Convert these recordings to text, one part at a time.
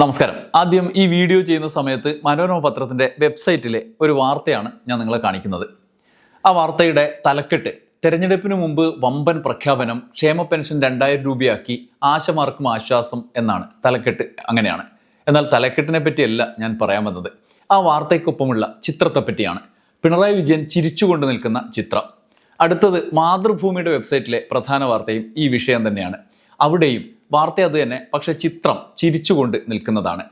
നമസ്കാരം. ആദ്യം ഈ വീഡിയോ ചെയ്യുന്ന സമയത്ത് മനോരമ പത്രത്തിന്റെ വെബ്സൈറ്റിലെ ഒരു വാർത്തയാണ് ഞാൻ നിങ്ങളെ കാണിക്കുന്നത്. ആ വാർത്തയുടെ തലക്കെട്ട്. തെരഞ്ഞെടുപ്പിന് മുമ്പ് വമ്പൻ പ്രഖ്യാപനം ക്ഷേമ പെൻഷൻ രണ്ടായിരം രൂപയാക്കി ആശമാർക്കും ആശ്വാസം എന്നാണ് തലക്കെട്ട് അങ്ങനെയാണ്. എന്നാൽ തലക്കെട്ടിനെ പറ്റിയല്ല ഞാൻ പറയാൻ വന്നത്. ആ വാർത്തയ്ക്കൊപ്പമുള്ള ചിത്രത്തെ പറ്റിയാണ്. പിണറായി വിജയൻ ചിരിച്ചുകൊണ്ട് നിൽക്കുന്ന ചിത്രം. അടുത്തത് മാതൃഭൂമിയുടെ വെബ്സൈറ്റിലെ പ്രധാന വാർത്തയും ഈ വിഷയം തന്നെയാണ്. അവിടെയും വാർത്ത അത് തന്നെ പക്ഷെ ചിത്രം ചിരിച്ചുകൊണ്ട് നിൽക്കുന്നതാണ്.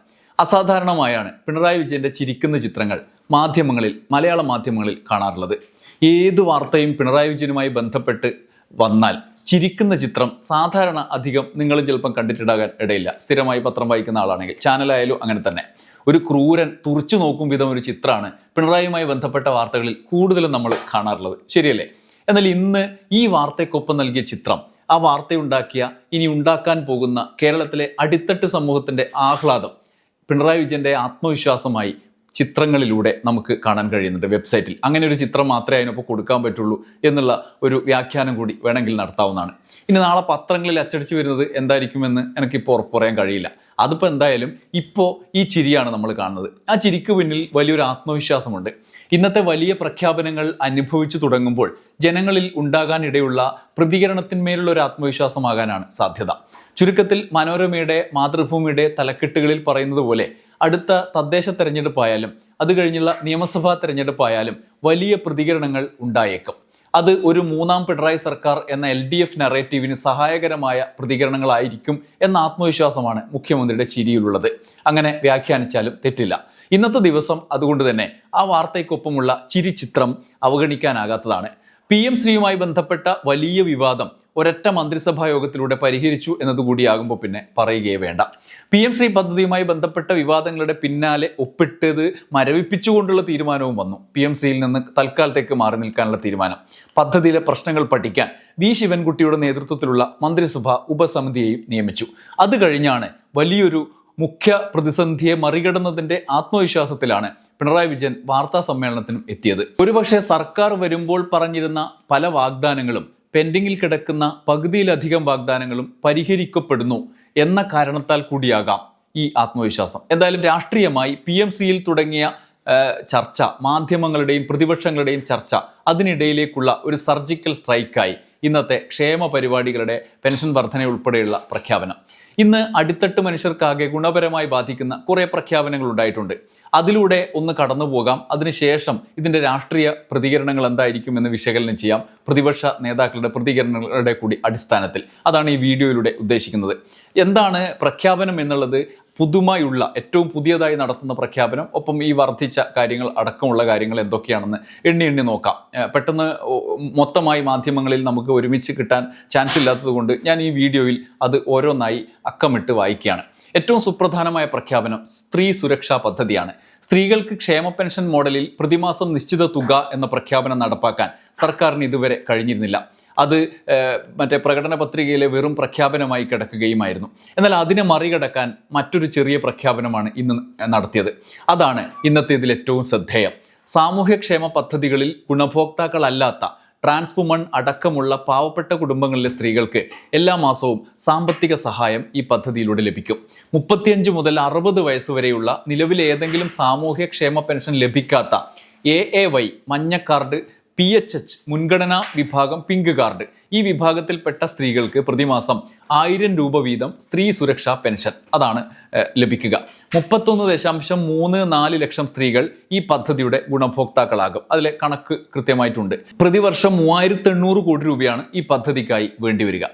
അസാധാരണമായാണ് പിണറായി വിജയന്റെ ചിരിക്കുന്ന ചിത്രങ്ങൾ മാധ്യമങ്ങളിൽ മലയാള മാധ്യമങ്ങളിൽ കാണാറുള്ളത്. ഏത് വാർത്തയും പിണറായി വിജയനുമായി ബന്ധപ്പെട്ട് വന്നാൽ ചിരിക്കുന്ന ചിത്രം സാധാരണ അധികം നിങ്ങൾ ചിലപ്പം കണ്ടിട്ടുണ്ടാകാൻ ഇടയില്ല. സ്ഥിരമായി പത്രം വായിക്കുന്ന ആളാണെങ്കിൽ ചാനലായാലും അങ്ങനെ തന്നെ. ഒരു ക്രൂരൻ തുറച്ചു നോക്കും വിധം ഒരു ചിത്രമാണ് പിണറായിയുമായി ബന്ധപ്പെട്ട വാർത്തകളിൽ കൂടുതലും നമ്മൾ കാണാറുള്ളത്. ശരിയല്ലേ? എന്നാൽ ഇന്ന് ഈ വാർത്തയ്ക്കൊപ്പം നൽകിയ ചിത്രം ആ വാർത്തയുണ്ടാക്കിയ ഇനി ഉണ്ടാക്കാൻ പോകുന്ന കേരളത്തിലെ അടിത്തട്ട് സമൂഹത്തിന്റെ ആഹ്ലാദം പിണറായി വിജയന്റെ ആത്മവിശ്വാസമായി ചിത്രങ്ങളിലൂടെ നമുക്ക് കാണാൻ കഴിയുന്നുണ്ട് വെബ്സൈറ്റിൽ. അങ്ങനെ ഒരു ചിത്രം മാത്രമേ അതിനൊപ്പം കൊടുക്കാൻ പറ്റുള്ളൂ എന്നുള്ള ഒരു വ്യാഖ്യാനം കൂടി വേണമെങ്കിൽ നടത്താവുന്നതാണ്. ഇനി നാളെ പത്രങ്ങളിൽ അച്ചടിച്ച് വരുന്നത് എന്തായിരിക്കുമെന്ന് എനിക്കിപ്പോൾ ഉറപ്പ് പറയാൻ കഴിയില്ല. അതിപ്പോൾ എന്തായാലും ഇപ്പോൾ ഈ ചിരിയാണ് നമ്മൾ കാണുന്നത്. ആ ചിരിക്ക് പിന്നിൽ വലിയൊരു ആത്മവിശ്വാസമുണ്ട്. ഇന്നത്തെ വലിയ പ്രഖ്യാപനങ്ങൾ അനുഭവിച്ചു തുടങ്ങുമ്പോൾ ജനങ്ങളിൽ ഉണ്ടാകാനിടയുള്ള പ്രതികരണത്തിന്മേലുള്ള ഒരു ആത്മവിശ്വാസമാകാനാണ് സാധ്യത. ചുരുക്കത്തിൽ മനോരമയുടെ മാതൃഭൂമിയുടെ തലക്കെട്ടുകളിൽ പറയുന്നത് പോലെ അടുത്ത തദ്ദേശ തെരഞ്ഞെടുപ്പായാലും അത് കഴിഞ്ഞുള്ള നിയമസഭാ തെരഞ്ഞെടുപ്പായാലും വലിയ പ്രതികരണങ്ങൾ ഉണ്ടായേക്കും. അത് ഒരു മൂന്നാം പിണറായി സർക്കാർ എന്ന എൽ ഡി എഫ് നറേറ്റീവിന് സഹായകരമായ പ്രതികരണങ്ങളായിരിക്കും എന്ന ആത്മവിശ്വാസമാണ് മുഖ്യമന്ത്രിയുടെ ചിരിയിലുള്ളത്. അങ്ങനെ വ്യാഖ്യാനിച്ചാലും തെറ്റില്ല. ഇന്നത്തെ ദിവസം അതുകൊണ്ട് തന്നെ ആ വാർത്തയ്ക്കൊപ്പമുള്ള ചിരിചിത്രം അവഗണിക്കാനാകാത്തതാണ്. പി എം ശ്രീയുമായി ബന്ധപ്പെട്ട വലിയ വിവാദം ഒരൊറ്റ മന്ത്രിസഭാ യോഗത്തിലൂടെ പരിഹരിച്ചു എന്നതുകൂടിയാകുമ്പോൾ പിന്നെ പറയുകയേ വേണ്ട. പി എം ശ്രീ പദ്ധതിയുമായി ബന്ധപ്പെട്ട വിവാദങ്ങളുടെ പിന്നാലെ ഒപ്പിട്ടത് മരവിപ്പിച്ചുകൊണ്ടുള്ള തീരുമാനവും വന്നു. പി എം ശ്രീയിൽ നിന്ന് തൽക്കാലത്തേക്ക് മാറി നിൽക്കാനുള്ള തീരുമാനം. പദ്ധതിയിലെ പ്രശ്നങ്ങൾ പഠിക്കാൻ വി ശിവൻകുട്ടിയുടെ നേതൃത്വത്തിലുള്ള മന്ത്രിസഭ ഉപസമിതിയെയും നിയമിച്ചു. അത് കഴിഞ്ഞാണ് വലിയൊരു മുഖ്യ പ്രതിസന്ധിയെ മറികടന്നതിന്റെ ആത്മവിശ്വാസത്തിലാണ് പിണറായി വിജയൻ വാർത്താ സമ്മേളനത്തിനും എത്തിയത്. ഒരുപക്ഷെ സർക്കാർ വരുമ്പോൾ പറഞ്ഞിരുന്ന പല വാഗ്ദാനങ്ങളും പെൻഡിങ്ങിൽ കിടക്കുന്ന പകുതിയിലധികം വാഗ്ദാനങ്ങളും പരിഹരിക്കപ്പെടുന്നു എന്ന കാരണത്താൽ കൂടിയാകാം ഈ ആത്മവിശ്വാസം. എന്തായാലും രാഷ്ട്രീയമായി പി എം സിയിൽ തുടങ്ങിയ ചർച്ച മാധ്യമങ്ങളുടെയും പ്രതിപക്ഷങ്ങളുടെയും ചർച്ച അതിനിടയിലേക്കുള്ള ഒരു സർജിക്കൽ സ്ട്രൈക്കായി ഇന്നത്തെ ക്ഷേമ പരിപാടികളുടെ പെൻഷൻ വർധന ഉൾപ്പെടെയുള്ള പ്രഖ്യാപനം. ഇന്ന് അടിത്തട്ട് മനുഷ്യർക്കാകെ ഗുണപരമായി ബാധിക്കുന്ന കുറേ പ്രഖ്യാപനങ്ങൾ ഉണ്ടായിട്ടുണ്ട്. അതിലൂടെ ഒന്ന് കടന്നു പോകാം. അതിനുശേഷം ഇതിന്റെ രാഷ്ട്രീയ പ്രതികരണങ്ങൾ എന്തായിരിക്കും എന്ന് വിശകലനം ചെയ്യാം. പ്രതിപക്ഷ നേതാക്കളുടെ പ്രതികരണങ്ങളുടെ കൂടി അടിസ്ഥാനത്തിൽ. അതാണ് ഈ വീഡിയോയിലൂടെ ഉദ്ദേശിക്കുന്നത്. എന്താണ് പ്രഖ്യാപനം എന്നുള്ളത്? പുതുമായുള്ള ഏറ്റവും പുതിയതായി നടത്തുന്ന പ്രഖ്യാപനം ഒപ്പം ഈ വർദ്ധിച്ച കാര്യങ്ങൾ അടക്കമുള്ള കാര്യങ്ങൾ എന്തൊക്കെയാണെന്ന് എണ്ണി എണ്ണി നോക്കാം. പെട്ടെന്ന് മൊത്തമായി മാധ്യമങ്ങളിൽ നമുക്ക് ഒരുമിച്ച് കിട്ടാൻ ചാൻസ് ഇല്ലാത്തതുകൊണ്ട് ഞാൻ ഈ വീഡിയോയിൽ അത് ഓരോന്നായി അക്കമിട്ട് വായിക്കുകയാണ്. ഏറ്റവും സുപ്രധാനമായ പ്രഖ്യാപനം സ്ത്രീ സുരക്ഷാ പദ്ധതിയാണ്. സ്ത്രീകൾക്ക് ക്ഷേമ പെൻഷൻ മോഡലിൽ പ്രതിമാസം നിശ്ചിത തുക എന്ന പ്രഖ്യാപനം നടപ്പാക്കാൻ സർക്കാരിന് ഇതുവരെ കഴിഞ്ഞിരുന്നില്ല. അത് മറ്റേ പ്രകടന പത്രികയിലെ വെറും പ്രഖ്യാപനമായി കിടക്കുകയുമായിരുന്നു. എന്നാൽ അതിനെ മറികടക്കാൻ മറ്റൊരു ചെറിയ പ്രഖ്യാപനമാണ് ഇന്ന് നടത്തിയത്. അതാണ് ഇന്നത്തെ ഇതിൽ ഏറ്റവും ശ്രദ്ധേയം. സാമൂഹ്യക്ഷേമ പദ്ധതികളിൽ ഗുണഭോക്താക്കളല്ലാത്ത ട്രാൻസ് വുമൺ അടക്കമുള്ള പാവപ്പെട്ട കുടുംബങ്ങളിലെ സ്ത്രീകൾക്ക് എല്ലാ മാസവും സാമ്പത്തിക സഹായം ഈ പദ്ധതിയിലൂടെ ലഭിക്കും. മുപ്പത്തിയഞ്ച് മുതൽ അറുപത് വരെയുള്ള നിലവിലെ ഏതെങ്കിലും സാമൂഹ്യക്ഷേമ പെൻഷൻ ലഭിക്കാത്ത എ എ വൈ മഞ്ഞ കാർഡ് പി എച്ച് എച്ച് മുൻഗണനാ വിഭാഗം പിങ്ക് കാർഡ് ഈ വിഭാഗത്തിൽപ്പെട്ട സ്ത്രീകൾക്ക് പ്രതിമാസം ആയിരം രൂപ വീതം സ്ത്രീ സുരക്ഷാ പെൻഷൻ അതാണ് ലഭിക്കുക. മുപ്പത്തൊന്ന് ദശാംശം മൂന്ന് നാല് ലക്ഷം സ്ത്രീകൾ ഈ പദ്ധതിയുടെ ഗുണഭോക്താക്കളാകും. അതിലെ കണക്ക് കൃത്യമായിട്ടുണ്ട്. പ്രതിവർഷം മൂവായിരത്തി എണ്ണൂറ് കോടി രൂപയാണ് ഈ പദ്ധതിക്കായി വേണ്ടിവരിക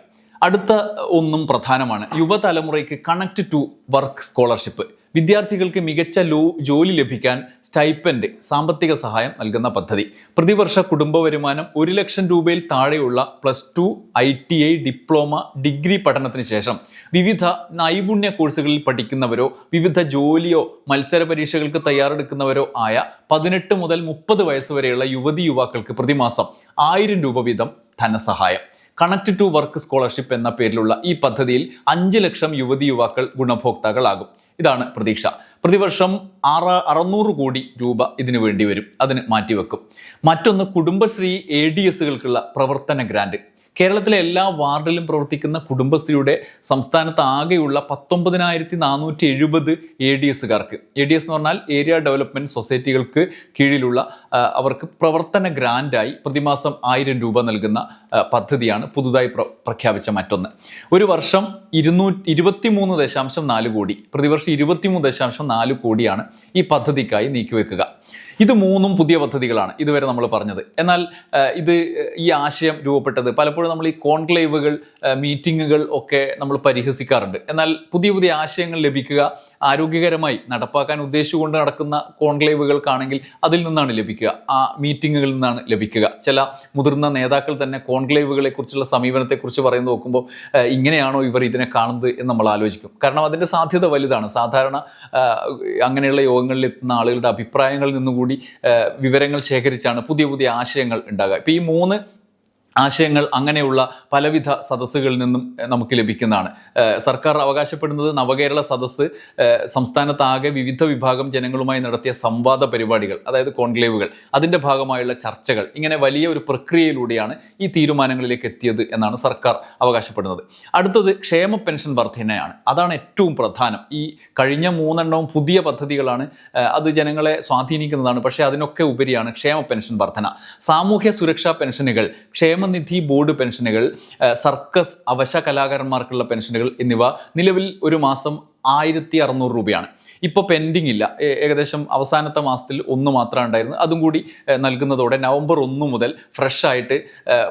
അടുത്ത ഒന്നും പ്രധാനമാണ്. യുവതലമുറയ്ക്ക് കണക്ട് ടു വർക്ക് സ്കോളർഷിപ്പ് വിദ്യാർത്ഥികൾക്ക് മികച്ച ലോ ജോലി ലഭിക്കാൻ സ്റ്റൈപ്പൻഡ് സാമ്പത്തിക സഹായം നൽകുന്ന പദ്ധതി. പ്രതിവർഷ കുടുംബ വരുമാനം ഒരു ലക്ഷം രൂപയിൽ താഴെയുള്ള plus two I T I diploma degree പഠനത്തിന് ശേഷം വിവിധ നൈപുണ്യ കോഴ്സുകളിൽ പഠിക്കുന്നവരോ വിവിധ ജോലിയോ മത്സര പരീക്ഷകൾക്ക് തയ്യാറെടുക്കുന്നവരോ ആയ പതിനെട്ട് മുതൽ മുപ്പത് വയസ്സ് വരെയുള്ള യുവതി യുവാക്കൾക്ക് പ്രതിമാസം ആയിരം രൂപ വീതം ധനസഹായം. കണക്ട് ടു വർക്ക് സ്കോളർഷിപ്പ് എന്ന പേരിലുള്ള ഈ പദ്ധതിയിൽ അഞ്ച് ലക്ഷം യുവതി യുവാക്കൾ ഗുണഭോക്താക്കളാകും. ഇതാണ് പ്രതീക്ഷ. പ്രതിവർഷം ആറ് അറുന്നൂറ് കോടി രൂപ ഇതിനു വേണ്ടി വരും. അതിന് മാറ്റിവെക്കും. മറ്റൊന്ന് കുടുംബശ്രീ എ ഡി എസുകൾക്കുള്ള പ്രവർത്തന ഗ്രാന്റ്. കേരളത്തിലെ എല്ലാ വാർഡിലും പ്രവർത്തിക്കുന്ന കുടുംബശ്രീയുടെ സംസ്ഥാനത്ത് ആകെയുള്ള പത്തൊമ്പതിനായിരത്തി നാനൂറ്റി എഴുപത് എ ഡി എസുകാർക്ക് എ ഡി എസ് എന്ന് പറഞ്ഞാൽ ഏരിയ ഡെവലപ്മെന്റ് സൊസൈറ്റികൾക്ക് കീഴിലുള്ള അവർക്ക് പ്രവർത്തന ഗ്രാൻഡായി പ്രതിമാസം ആയിരം രൂപ നൽകുന്ന പദ്ധതിയാണ് പുതുതായി പ്ര- പ്രഖ്യാപിച്ച മറ്റൊന്ന്. ഒരു വർഷം ഇരുന്നൂറ്റി ഇരുപത്തിമൂന്ന് ദശാംശം നാല് കോടി പ്രതിവർഷം ഇരുപത്തിമൂന്ന് ദശാംശം നാല് കോടിയാണ് ഈ പദ്ധതിക്കായി നീക്കിവെക്കുക. ഇത് മൂന്നും പുതിയ പദ്ധതികളാണ് ഇതുവരെ നമ്മൾ പറഞ്ഞത്. എന്നാൽ ഇത് ഈ ആശയം രൂപപ്പെട്ടത് പലപ്പോഴും നമ്മൾ ഈ കോൺക്ലേവുകൾ മീറ്റിങ്ങുകൾ ഒക്കെ നമ്മൾ പരിഹസിക്കാറുണ്ട്. എന്നാൽ പുതിയ പുതിയ ആശയങ്ങൾ ലഭിക്കുക ആരോഗ്യകരമായി നടപ്പാക്കാൻ ഉദ്ദേശിച്ചുകൊണ്ട് നടക്കുന്ന കോൺക്ലേവുകൾക്കാണെങ്കിൽ അതിൽ നിന്നാണ് ലഭിക്കുക. ആ മീറ്റിങ്ങുകളിൽ നിന്നാണ് ലഭിക്കുക. ചില മുതിർന്ന നേതാക്കൾ തന്നെ കോൺക്ലേവുകളെ കുറിച്ചുള്ള സമീപനത്തെക്കുറിച്ച് പറയുന്നത് നോക്കുമ്പോൾ ഇങ്ങനെയാണോ ഇവർ ഇതിനെ കാണുന്നത് എന്ന് നമ്മൾ ആലോചിക്കും. കാരണം അതിന്റെ സാധ്യത വലുതാണ്. സാധാരണ അങ്ങനെയുള്ള യോഗങ്ങളിൽ എത്തുന്ന ആളുകളുടെ അഭിപ്രായങ്ങളിൽ നിന്നുകൂടി വിവരങ്ങൾ ശേഖരിച്ചാണ് പുതിയ പുതിയ ആശയങ്ങൾ ഉണ്ടാകുക. ഇപ്പം ഈ മൂന്ന് ആശയങ്ങൾ അങ്ങനെയുള്ള പലവിധ സദസ്സുകളിൽ നിന്നും നമുക്ക് ലഭിക്കുന്നതാണ്. സർക്കാർ അവകാശപ്പെടുന്നത് നവകേരള സദസ്സ് സംസ്ഥാനത്താകെ വിവിധ വിഭാഗം ജനങ്ങളുമായി നടത്തിയ സംവാദ പരിപാടികൾ അതായത് കോൺക്ലേവുകൾ. അതിന്റെ ഭാഗമായുള്ള ചർച്ചകൾ ഇങ്ങനെ വലിയ ഒരു പ്രക്രിയയിലൂടെയാണ് ഈ തീരുമാനങ്ങളിലേക്ക് എത്തിയത് എന്നാണ് സർക്കാർ അവകാശപ്പെടുന്നത്. അടുത്തത് ക്ഷേമ പെൻഷൻ വർധനയാണ്. അതാണ് ഏറ്റവും പ്രധാനം. ഈ കഴിഞ്ഞ മൂന്നെണ്ണവും പുതിയ പദ്ധതികളാണ് അത് ജനങ്ങളെ സ്വാധീനിക്കുന്നതാണ്. പക്ഷേ അതിനൊക്കെ ഉപരിയാണ് ക്ഷേമ പെൻഷൻ വർധന. സാമൂഹ്യ സുരക്ഷാ പെൻഷനുകൾ ക്ഷേമനിധി ബോർഡ് പെൻഷനുകൾ സർക്കസ് അവശ കലാകാരന്മാർക്കുള്ള പെൻഷനുകൾ എന്നിവ നിലവിൽ ഒരു മാസം ആയിരത്തി അറുന്നൂറ് രൂപയാണ്. ഇപ്പോൾ പെൻഡിങ് ഇല്ല. ഏകദേശം അവസാനത്തെ മാസത്തിൽ ഒന്ന് മാത്രമേ ഉണ്ടായിരുന്നു അതും കൂടി നൽകുന്നതോടെ നവംബർ ഒന്ന് മുതൽ ഫ്രഷ് ആയിട്ട്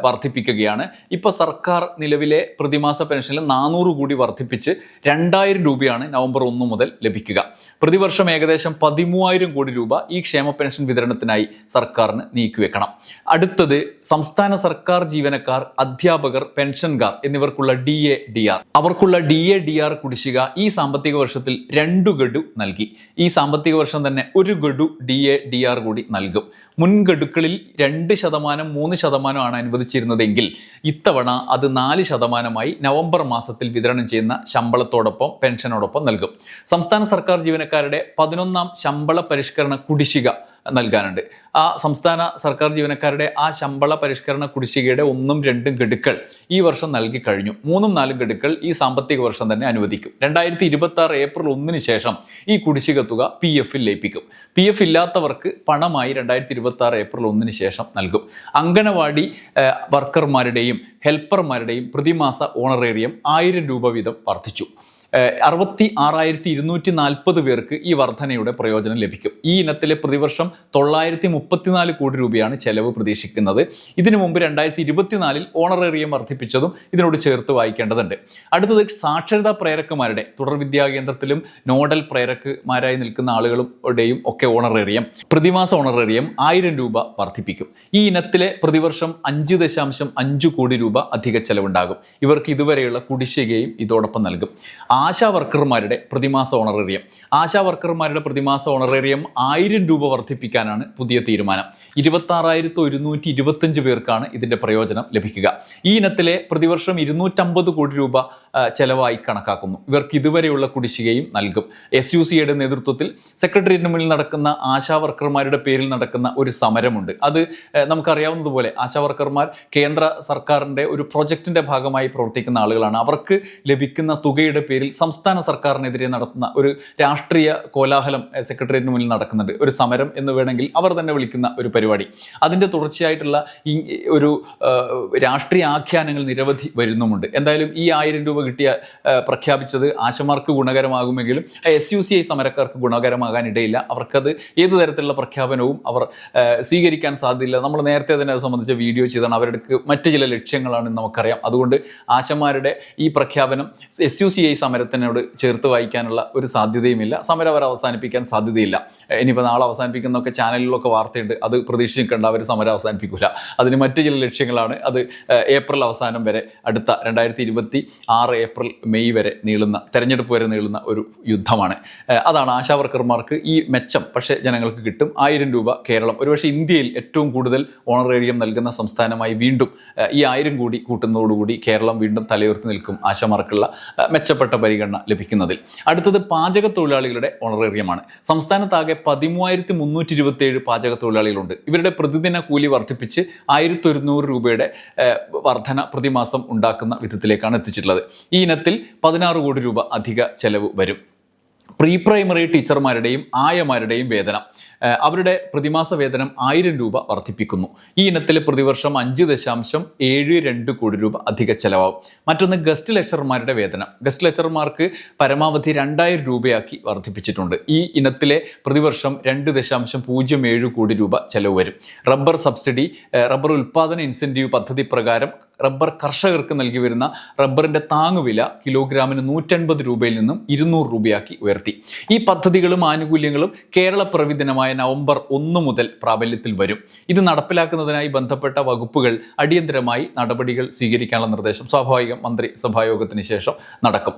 വർദ്ധിപ്പിക്കുകയാണ്. ഇപ്പോൾ സർക്കാർ നിലവിലെ പ്രതിമാസ പെൻഷനിൽ നാനൂറ് കൂടി വർദ്ധിപ്പിച്ച് രണ്ടായിരം രൂപയാണ് നവംബർ ഒന്ന് മുതൽ ലഭിക്കുക. പ്രതിവർഷം ഏകദേശം പതിമൂവായിരം കോടി രൂപ ഈ ക്ഷേമ പെൻഷൻ വിതരണത്തിനായി സർക്കാരിന് നീക്കിവെക്കണം അടുത്തത് സംസ്ഥാന സർക്കാർ ജീവനക്കാർ അധ്യാപകർ പെൻഷൻകാർ എന്നിവർക്കുള്ള ഡി എ ഡി ആർ അവർക്കുള്ള ഡി എ ഡി ആർ കുടിശ്ശിക ഈ സാമ്പത്തിക വർഷത്തിൽ രണ്ടു ഗഡു നൽകി. ഈ സാമ്പത്തിക വർഷം തന്നെ ഒരു ഗഡു ഡി എ ഡി ആർ കൂടി നൽകും. മുൻ ഗഡുക്കളിൽ രണ്ട് ശതമാനം മൂന്ന് ശതമാനമാണ് അനുവദിച്ചിരുന്നതെങ്കിൽ ഇത്തവണ അത് നാല് ശതമാനമായി നവംബർ മാസത്തിൽ വിതരണം ചെയ്യുന്ന ശമ്പളത്തോടൊപ്പം പെൻഷനോടൊപ്പം നൽകും. സംസ്ഥാന സർക്കാർ ജീവനക്കാരുടെ പതിനൊന്നാം ശമ്പള പരിഷ്കരണ കുടിശ്ശിക നൽകാനുണ്ട്. ആ സംസ്ഥാന സർക്കാർ ജീവനക്കാരുടെ ആ ശമ്പള പരിഷ്കരണ കുടിശ്ശികയുടെ ഒന്നും രണ്ടും ഗഡുക്കൾ ഈ വർഷം നൽകി കഴിഞ്ഞു. മൂന്നും നാലും ഗഡുക്കൾ ഈ സാമ്പത്തിക വർഷം തന്നെ അനുവദിക്കും. രണ്ടായിരത്തി ഇരുപത്തി ആറ് ഏപ്രിൽ ഒന്നിന് ശേഷം ഈ കുടിശ്ശിക തുക പി എഫിൽ ലയിപ്പിക്കും. പി എഫ് ഇല്ലാത്തവർക്ക് പണമായി രണ്ടായിരത്തി ഇരുപത്തി ആറ് ഏപ്രിൽ ഒന്നിന് ശേഷം നൽകും. അങ്കണവാടി വർക്കർമാരുടെയും ഹെൽപ്പർമാരുടെയും പ്രതിമാസ ഓണറേറിയം ആയിരം രൂപ വീതം വർദ്ധിച്ചു. അറുപത്തി ആറായിരത്തി ഇരുന്നൂറ്റി നാൽപ്പത് പേർക്ക് ഈ വർധനയുടെ പ്രയോജനം ലഭിക്കും. ഈ ഇനത്തിലെ പ്രതിവർഷം തൊള്ളായിരത്തി മുപ്പത്തിനാല് കോടി രൂപയാണ് ചെലവ് പ്രതീക്ഷിക്കുന്നത്. ഇതിനു മുമ്പ് രണ്ടായിരത്തി ഇരുപത്തിനാലിൽ ഓണറേറിയം വർദ്ധിപ്പിച്ചതും ഇതിനോട് ചേർത്ത് വായിക്കേണ്ടതുണ്ട്. അടുത്തത് സാക്ഷരതാ പ്രേരക്കുമാരുടെ തുടർ വിദ്യാകേന്ദ്രത്തിലും നോഡൽ പ്രേരക്കുമാരായി നിൽക്കുന്ന ആളുകളുടെയും ഒക്കെ ഓണറേറിയം പ്രതിമാസ ഓണറേറിയം ആയിരം രൂപ വർദ്ധിപ്പിക്കും. ഈ ഇനത്തിലെ പ്രതിവർഷം അഞ്ച് ദശാംശം അഞ്ച് കോടി രൂപ അധിക ചെലവുണ്ടാകും. ഇവർക്ക് ഇതുവരെയുള്ള കുടിശ്ശികയും ഇതോടൊപ്പം നൽകും. ആശാ വർക്കർമാരുടെ പ്രതിമാസ ഓണറേറിയം ആശാ വർക്കർമാരുടെ പ്രതിമാസ ഓണറേറിയം ആയിരം രൂപ വർദ്ധിപ്പിക്കാനാണ് പുതിയ തീരുമാനം. ഇരുപത്തി ആറായിരത്തി ഒരുന്നൂറ്റി ഇരുപത്തഞ്ച് പേർക്കാണ് ഇതിന്റെ പ്രയോജനം ലഭിക്കുക. ഈ ഇനത്തിലെ പ്രതിവർഷം ഇരുന്നൂറ്റമ്പത് കോടി രൂപ ചെലവായി കണക്കാക്കുന്നു. ഇവർക്ക് ഇതുവരെയുള്ള കുടിശ്ശികയും നൽകും. എസ് യു സിയുടെ നേതൃത്വത്തിൽ സെക്രട്ടേറിയറ്റിന് മുന്നിൽ നടക്കുന്ന ആശാ വർക്കർമാരുടെ പേരിൽ നടക്കുന്ന ഒരു സമരമുണ്ട്. അത് നമുക്കറിയാവുന്നതുപോലെ ആശാ വർക്കർമാർ കേന്ദ്ര സർക്കാരിന്റെ ഒരു പ്രൊജക്ടിന്റെ ഭാഗമായി പ്രവർത്തിക്കുന്ന ആളുകളാണ്. അവർക്ക് ലഭിക്കുന്ന തുകയുടെ പേരിൽ സംസ്ഥാന സർക്കാരിനെതിരെ നടത്തുന്ന ഒരു രാഷ്ട്രീയ കോലാഹലം സെക്രട്ടേറിയറ്റിന് മുന്നിൽ നടക്കുന്നുണ്ട്. ഒരു സമരം എന്ന് വേണമെങ്കിൽ അവർ തന്നെ വിളിക്കുന്ന ഒരു പരിപാടി. അതിന്റെ തുടർച്ചയായിട്ടുള്ള ഈ ഒരു രാഷ്ട്രീയ ആഖ്യാനങ്ങൾ നിരവധി വരുന്നുമുണ്ട്. എന്തായാലും ഈ ആയിരം രൂപ കിട്ടിയ പ്രഖ്യാപിച്ചത് ആശമാർക്ക് ഗുണകരമാകുമെങ്കിലും എസ് യു സി ഐ സമരക്കാർക്ക് ഗുണകരമാകാൻ ഇടയില്ല അവർക്കത് ഏത് തരത്തിലുള്ള പ്രഖ്യാപനവും അവർ സ്വീകരിക്കാൻ സാധ്യതയില്ല. നമ്മൾ നേരത്തെ തന്നെ അത് സംബന്ധിച്ച വീഡിയോ ചെയ്താണ് അവരുടെ മറ്റ് ചില ലക്ഷ്യങ്ങളാണെന്ന് നമുക്കറിയാം. അതുകൊണ്ട് ആശമാരുടെ ഈ പ്രഖ്യാപനം എസ് യു സി ഐ സമരത്തിനോട് ചേർത്ത് വായിക്കാനുള്ള ഒരു സാധ്യതയുമില്ല. സമരം അവർ അവസാനിപ്പിക്കാൻ സാധ്യതയില്ല. ഇനിയിപ്പോൾ നാളെ അവസാനിപ്പിക്കുന്നൊക്കെ ചാനലിലൊക്കെ വാർത്തയുണ്ട്. അത് പ്രതീക്ഷിച്ച് നിൽക്കേണ്ട അവർ സമരം അവസാനിപ്പിക്കില്ല അതിന് മറ്റ് ചില ലക്ഷ്യങ്ങളാണ്. അത് ഏപ്രിൽ അവസാനം വരെ അടുത്ത രണ്ടായിരത്തി ഇരുപത്തി ആറ് ഏപ്രിൽ മെയ് വരെ നീളുന്ന തെരഞ്ഞെടുപ്പ് വരെ നീളുന്ന ഒരു യുദ്ധമാണ്. അതാണ് ആശാവർക്കർമാർക്ക് ഈ മെച്ചം പക്ഷേ ജനങ്ങൾക്ക് കിട്ടും. ആയിരം രൂപ കേരളം ഒരുപക്ഷെ ഇന്ത്യയിൽ ഏറ്റവും കൂടുതൽ ഓണറേറിയം നൽകുന്ന സംസ്ഥാനമായി വീണ്ടും ഈ ആയിരം കൂടി കൂട്ടുന്നതോടുകൂടി കേരളം വീണ്ടും തലയുയർത്തി നിൽക്കും ആശമാർക്കുള്ള മെച്ചപ്പെട്ട പരിഗണന ലഭിക്കുന്നതിൽ. അടുത്തത് പാചക തൊഴിലാളികളുടെ ഓണറേറിയമാണ്. സംസ്ഥാനത്താകെ പതിമൂവായിരത്തി മുന്നൂറ്റി ഇരുപത്തി ഏഴ് പാചക തൊഴിലാളികളുണ്ട് ഇവരുടെ പ്രതിദിന കൂലി വർദ്ധിപ്പിച്ച് ആയിരത്തി ഒരുന്നൂറ് രൂപയുടെ വർധന പ്രതിമാസം ഉണ്ടാക്കുന്ന വിധത്തിലേക്കാണ് എത്തിച്ചിട്ടുള്ളത്. ഈ ഇനത്തിൽ പതിനാറ് കോടി രൂപ അധിക ചെലവ് വരും. പ്രീ പ്രൈമറി ടീച്ചർമാരുടെയും ആയമാരുടെയും വേതനം. അവരുടെ പ്രതിമാസ വേതനം ആയിരം രൂപ വർദ്ധിപ്പിക്കുന്നു. ഈ ഇനത്തിൽ പ്രതിവർഷം അഞ്ച് ദശാംശം ഏഴ് രണ്ട് കോടി രൂപ അധിക ചെലവാകും. മറ്റൊന്ന് ഗസ്റ്റ് ലെക്ചർമാരുടെ വേതനം. ഗസ്റ്റ് ലെക്ചർമാർക്ക് പരമാവധി രണ്ടായിരം രൂപയാക്കി വർദ്ധിപ്പിച്ചിട്ടുണ്ട്. ഈ ഇനത്തിലെ പ്രതിവർഷം രണ്ട് ദശാംശം പൂജ്യം ഏഴ് കോടി രൂപ ചെലവ് വരും. റബ്ബർ സബ്സിഡി റബ്ബർ ഉൽപ്പാദന ഇൻസെന്റീവ് പദ്ധതി പ്രകാരം റബ്ബർ കർഷകർക്ക് നൽകി വരുന്ന റബ്ബറിന്റെ താങ്ങുവില കിലോഗ്രാമിന് നൂറ്റൻപത് രൂപയിൽ നിന്നും ഇരുന്നൂറ് രൂപയാക്കി ഉയർത്തി. ഈ പദ്ധതികളും ആനുകൂല്യങ്ങളും കേരള പ്രവിദിനമായ നവംബർ ഒന്ന് മുതൽ പ്രാബല്യത്തിൽ വരും. ഇത് നടപ്പിലാക്കുന്നതിനായി ബന്ധപ്പെട്ട വകുപ്പുകൾ അടിയന്തരമായി നടപടികൾ സ്വീകരിക്കാനുള്ള നിർദ്ദേശം സ്വാഭാവികം മന്ത്രി സഭായോഗത്തിന് ശേഷം നടക്കും.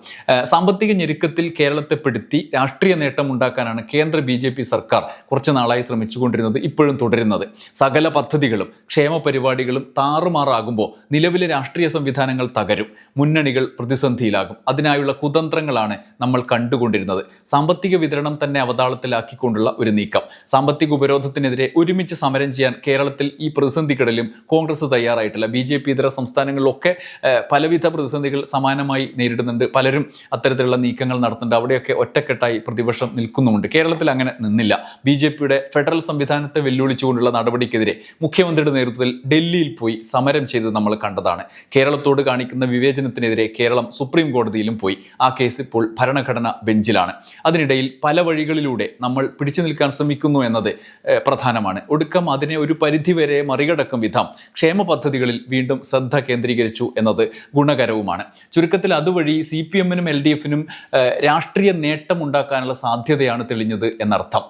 സാമ്പത്തിക ഞെരുക്കത്തിൽ കേരളത്തെ പെടുത്തി രാഷ്ട്രീയ നേട്ടം ഉണ്ടാക്കാനാണ് കേന്ദ്ര ബി ജെ പി സർക്കാർ കുറച്ച് നാളായി ശ്രമിച്ചുകൊണ്ടിരുന്നത് ഇപ്പോഴും തുടരുന്നത്. സകല പദ്ധതികളും ക്ഷേമ പരിപാടികളും താറുമാറാകുമ്പോൾ നിലവിലെ രാഷ്ട്രീയ സംവിധാനങ്ങൾ തകരും. മുന്നണികൾ പ്രതിസന്ധിയിലാകും. അതിനായുള്ള കുതന്ത്രങ്ങളാണ് നമ്മൾ കണ്ടുകൊണ്ടിരുന്നത്. സാമ്പത്തിക വിതരണം തന്നെ അവതാളത്തിലാക്കിക്കൊണ്ടുള്ള ഒരു നീക്കം. സാമ്പത്തിക ഉപരോധത്തിനെതിരെ ഒരുമിച്ച് സമരം ചെയ്യാൻ കേരളത്തിൽ ഈ പ്രതിസന്ധിക്കിടയിലും കോൺഗ്രസ് തയ്യാറായിട്ടില്ല. ബി ജെ പി ഇതര സംസ്ഥാനങ്ങളിലൊക്കെ പലവിധ പ്രതിസന്ധികൾ സമാനമായി നേരിടുന്നുണ്ട്. പലരും അത്തരത്തിലുള്ള നീക്കങ്ങൾ നടത്തുന്നുണ്ട്. അവിടെയൊക്കെ ഒറ്റക്കെട്ടായി പ്രതിപക്ഷം നിൽക്കുന്നുമുണ്ട്. കേരളത്തിൽ അങ്ങനെ നിന്നില്ല. ബി ജെ പിയുടെ ഫെഡറൽ സംവിധാനത്തെ വെല്ലുവിളിച്ചുകൊണ്ടുള്ള നടപടിക്കെതിരെ മുഖ്യമന്ത്രിയുടെ നേതൃത്വത്തിൽ ഡൽഹിയിൽ പോയി സമരം ചെയ്തത് നമ്മൾ കണ്ടതാണ് കേരളത്തോട് കാണിക്കുന്ന വിവേചനത്തിനെതിരെ കേരളം സുപ്രീം കോടതിയിലും പോയി. ആ കേസ് ഇപ്പോൾ ഭരണഘടന ബെഞ്ചിലാണ്. അതിനിടയിൽ പല വഴികളിലൂടെ നമ്മൾ പിടിച്ചു നിൽക്കാൻ ശ്രമിക്കുന്നു എന്നത് പ്രധാനമാണ്. ഒടുക്കം അതിനെ ഒരു പരിധിവരെ മറികടക്കും വിധം ക്ഷേമ പദ്ധതികളിൽ വീണ്ടും ശ്രദ്ധ കേന്ദ്രീകരിച്ചു എന്നത് ഗുണകരവുമാണ്. ചുരുക്കത്തിൽ അതുവഴി സി പി എമ്മിനും എൽ ഡി എഫിനും രാഷ്ട്രീയ നേട്ടം ഉണ്ടാക്കാനുള്ള സാധ്യതയാണ് തെളിഞ്ഞത് എന്നർത്ഥം.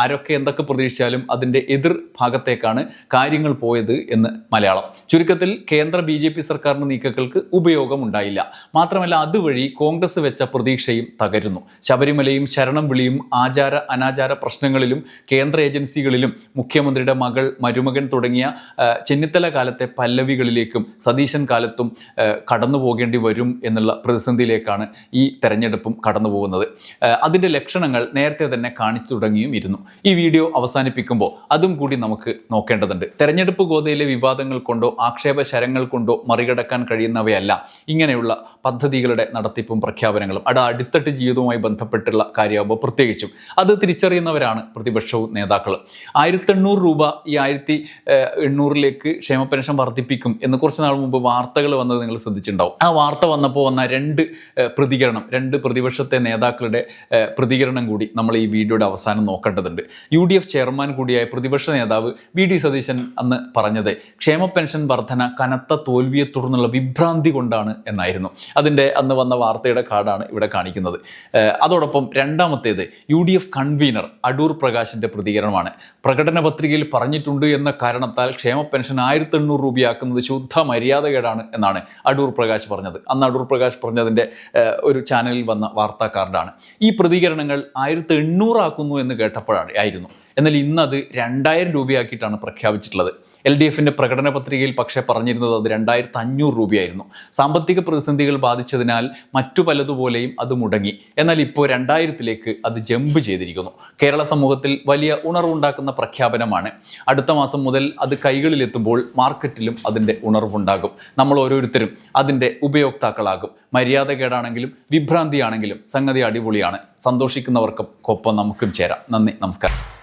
ആരൊക്കെ എന്തൊക്കെ പ്രതീക്ഷിച്ചാലും അതിന്റെ എതിർ ഭാഗത്തേക്കാണ് കാര്യങ്ങൾ പോയത് എന്ന് മലയാളം. ചുരുക്കത്തിൽ കേന്ദ്ര ബി ജെ പി സർക്കാരിന്റെ നീക്കങ്ങൾക്ക് ഉപയോഗമുണ്ടായില്ല. മാത്രമല്ല അതുവഴി കോൺഗ്രസ് വെച്ച പ്രതീക്ഷയും തകരുന്നു. ശബരിമലയും ശരണം വിളിയും ആചാര അനാചാര പ്രശ്നങ്ങളിലും കേന്ദ്ര ഏജൻസികളിലും മുഖ്യമന്ത്രിയുടെ മകൾ മരുമകൻ തുടങ്ങിയ ചെന്നിത്തല കാലത്തെ പല്ലവികളിലേക്കും സതീശൻ കാലത്തും കടന്നു പോകേണ്ടി വരും എന്നുള്ള പ്രതിസന്ധിയിലേക്കാണ് ഈ തെരഞ്ഞെടുപ്പും കടന്നു പോകുന്നത്. അതിന്റെ ലക്ഷണങ്ങൾ നേരത്തെ തന്നെ കാണിച്ചു തുടങ്ങിയും ഇരുന്നു. ഈ വീഡിയോ അവസാനിപ്പിക്കുമ്പോൾ അതും കൂടി നമുക്ക് നോക്കേണ്ടതുണ്ട്. തെരഞ്ഞെടുപ്പ് ഗോതയിലെ വിവാദങ്ങൾ കൊണ്ടോ ആക്ഷേപ ശരങ്ങൾ കൊണ്ടോ മറികടക്കാൻ കഴിയുന്നവയല്ല. ഇങ്ങനെയുള്ള പദ്ധതികളുടെ നടത്തിപ്പും പ്രഖ്യാപനങ്ങളും അട അടിത്തട്ട് ജീവിതവുമായി ബന്ധപ്പെട്ടുള്ള കാര്യമാകുമ്പോൾ പ്രത്യേകിച്ചും അത് തിരിച്ചറിയുന്നവരാണ് പ്രതിപക്ഷവും നേതാക്കളും. ആയിരത്തെണ്ണൂറ് രൂപ ഈ ആയിരത്തി എണ്ണൂറിലേക്ക് ക്ഷേമ പെൻഷൻ വർദ്ധിപ്പിക്കും എന്ന് കുറച്ച് നാൾ മുമ്പ് വാർത്തകൾ വന്നത് നിങ്ങൾ ശ്രദ്ധിച്ചിട്ടുണ്ടാവും. ആ വാർത്ത വന്നപ്പോൾ വന്ന രണ്ട് പ്രതികരണം രണ്ട് പ്രതിപക്ഷത്തെ നേതാക്കളുടെ പ്രതികരണം കൂടി നമ്മൾ ഈ വീഡിയോയുടെ അവസാനം നോക്കേണ്ടതുണ്ട്. യു ഡി എഫ് ചെയർമാൻ കൂടിയായ പ്രതിപക്ഷ നേതാവ് വി ഡി സതീശൻ അന്ന് പറഞ്ഞത് ക്ഷേമ പെൻഷൻ വർധന കനത്ത തോൽവിയെ തുടർന്നുള്ള വിഭ്രാന്തി കൊണ്ടാണ് എന്നായിരുന്നു. അതിന്റെ അന്ന് വന്ന വാർത്തയുടെ കാർഡാണ് ഇവിടെ കാണിക്കുന്നത്. അതോടൊപ്പം രണ്ടാമത്തേത് U D F convener Adoor പ്രകാശിന്റെ പ്രതികരണമാണ്. പ്രകടന പത്രികയിൽ പറഞ്ഞിട്ടുണ്ട് എന്ന കാരണത്താൽ ക്ഷേമ പെൻഷൻ ആയിരത്തി എണ്ണൂറ് രൂപയാക്കുന്നത് ശുദ്ധ മര്യാദകേടാണ് എന്നാണ് അടൂർ പ്രകാശ് പറഞ്ഞത്. അന്ന് അടൂർ പ്രകാശ് പറഞ്ഞതിന്റെ ഒരു ചാനലിൽ വന്ന വാർത്താ കാർഡാണ് ഈ പ്രതികരണങ്ങൾ ആയിരത്തി എണ്ണൂറാക്കുന്നു എന്ന് കേട്ടപ്പോഴാണ് ആയിരുന്നു. എന്നാൽ ഇന്നത് രണ്ടായിരം രൂപയാക്കിയിട്ടാണ് പ്രഖ്യാപിച്ചിട്ടുള്ളത്. എൽ ഡി എഫിന്റെ പ്രകടന പത്രികയിൽ പക്ഷേ പറഞ്ഞിരുന്നത് അത് രണ്ടായിരത്തി അഞ്ഞൂറ് രൂപയായിരുന്നു. സാമ്പത്തിക പ്രതിസന്ധികൾ ബാധിച്ചതിനാൽ മറ്റു പലതുപോലെയും അത് മുടങ്ങി. എന്നാൽ ഇപ്പോൾ രണ്ടായിരത്തിലേക്ക് അത് ജമ്പ് ചെയ്തിരിക്കുന്നു. കേരള സമൂഹത്തിൽ വലിയ ഉണർവുണ്ടാക്കുന്ന പ്രഖ്യാപനമാണ്. അടുത്ത മാസം മുതൽ അത് കൈകളിലെത്തുമ്പോൾ മാർക്കറ്റിലും അതിന്റെ ഉണർവുണ്ടാകും. നമ്മൾ ഓരോരുത്തരും അതിന്റെ ഉപയോക്താക്കളാകും. മര്യാദകേടാണെങ്കിലും വിഭ്രാന്തിയാണെങ്കിലും സംഗതി അടിപൊളിയാണ്. സന്തോഷിക്കുന്നവർക്കും ഒപ്പം നമുക്കും ചേരാം. നന്ദി നമസ്കാരം.